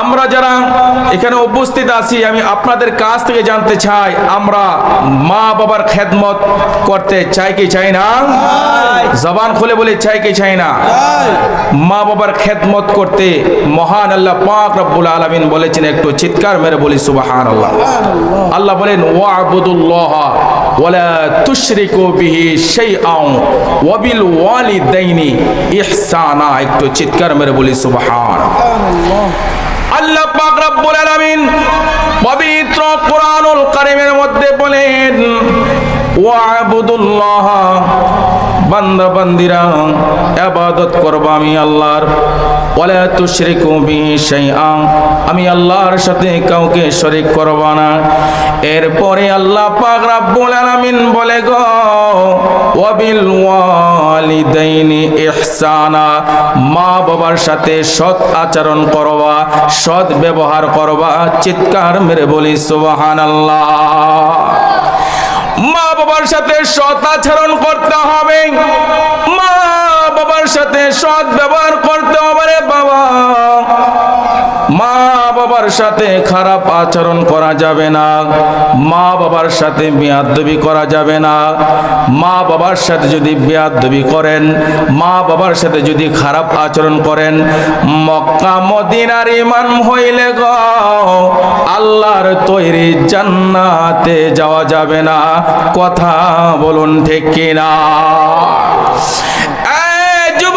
আমরা যারা এখানে উপস্থিত আছি আমি আপনাদের কাছ থেকে জানতে চাই আমরা মা বাবার খেদমত করতে চাই কি চাই না? জবান খুলে বলে চাই কি চাই না? মা বাবার খেদমত করতে মহান আল্লাহ পাক রব্বুল আলামিন বলেছেন একটু চিৎকার মেরে বলি সুবাহান আল্লাহ আল্লাহ বলেন ওয়াবুদুল্লাহ ওয়ালা তুশরিকু বিহি শাইআন ওয়া বিল ওয়ালিদাইনি ইহসানা। একটু চিৎকার মেরে বলি সুবহান আল্লাহ পাক রব্বুল আলামিন পবিত্র কোরআনুল কারীমের মধ্যে বলেন, ওয়াবুদুল্লাহ বান্দা বান্দিরা ইবাদত করব আমি আল্লাহর ওয়ালা তুশরিকু বিহি শাইআন। আমি আল্লাহর সাথে কাউকে শরীক করব না। এরপরে আল্লাহ পাক রব্বুল আলামিন বলে গো, ওয়াবিল ওয়ালিদাইনি ইহসানা। মা বাবার সাথে সৎ আচরণ করবা, সৎ ব্যবহার করবা। চিৎকার মেরে বলি, সুবহানাল্লাহ। মা বাবার সাথে সৎ আচরণ করতে হবে মা বাবার সাথে সৎ ব্যবহার করতে হবে রে বাবা মা বাবার সাথে খারাপ আচরণ করা যাবে না। মা বাবার সাথে বেয়াদবি করা যাবে না। মা বাবার সাথে যদি বেয়াদবি করেন, মা বাবার সাথে যদি খারাপ আচরণ করেন, মক্কা মদিনার ইমান হইলে গ, আল্লাহর তৈরি জান্নাতে যাওয়া যাবে না। কথা বলুন ঠিক কিনা?